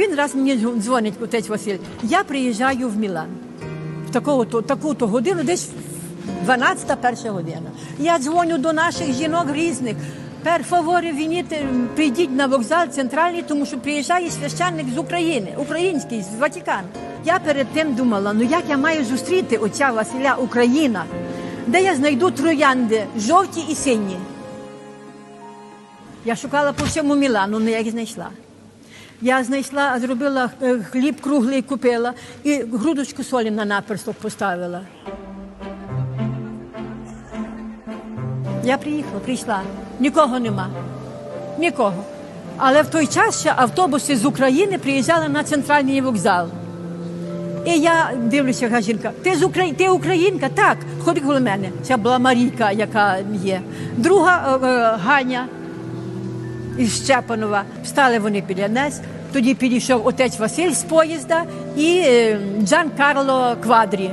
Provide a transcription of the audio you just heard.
Він раз мені дзвонить, отець Василь. Я приїжджаю в Мілан. В таку-то, таку-то годину, десь 12 перша година. Я дзвоню до наших жінок різних. Пер фаворі, вініте, прийдіть на вокзал центральний, тому що приїжджає священник з України, український, з Ватикану. Я перед тим думала, ну як я маю зустріти отця Василя Україна, де я знайду троянди жовті і сині. Я шукала по всьому Мілану, але я їх знайшла. Я знайшла, зробила е, хліб круглий, купила і грудочку солі на наперсток поставила. Я приїхала, прийшла. Нікого нема. Нікого. Але в той час ще автобуси з України приїжджали на центральний вокзал. І я дивлюся, яка жінка, ти з Украї... ти українка? Так, ходи коло мене. Це була Марійка, яка є. Друга е, е, Ганя із Щепанова. Встали вони біля нас. Тоді підійшов отець Василь з поїзда і е, Джан Карло Квадрі.